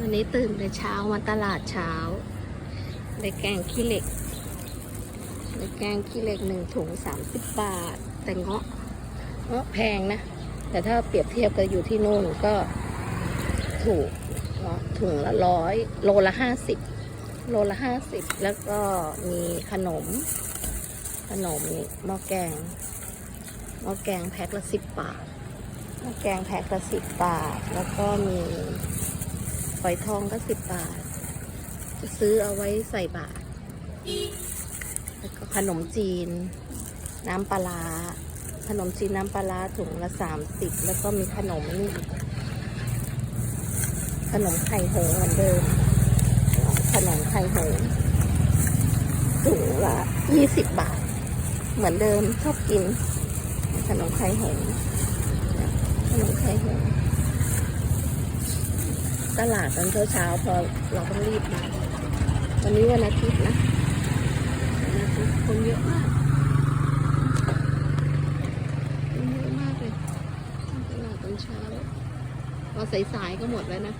วันนี้ตื่นแต่เช้ามาตลาดเช้า ได้แกงขี้เหล็ก ได้แกงขี้เหล็กหนึ่งถุงสามสิบบาท แต่เงาะเงาะแพงนะ แต่ถ้าเปรียบเทียบกับอยู่ที่นู่นก็ถูกเงาะถุงละร้อยโลละห้าสิบโลละห้าสิบแล้วก็มีขนม ขนมนี่หม้อแกงหม้อแกงแพ็คละสิบบาทหม้อแกงแพ็คละสิบบาท แล้วก็มี ฝอยทองก็สิบบาท จะซื้อเอาไว้ใส่บาตรแล้วก็ขนมจีน น้ำปลา ขนมจีนน้ำปลาถุงละสามสิบแล้วก็มีขนมนี่อีกขนมไข่หงเหมือนเดิม ขนมไข่หงถุงละยี่สิบบาท เหมือนเดิมชอบกิน ขนมไข่หงส์ขนมไข่หงส์ ตลาดตอนเช้าๆพอเราต้องรีบมาวันนี้วันอาทิตย์นะวันอาทิตย์คนเยอะมากคนเยอะมากเลยตลาดตอนเช้าพอสายๆก็หมดแล้วนะ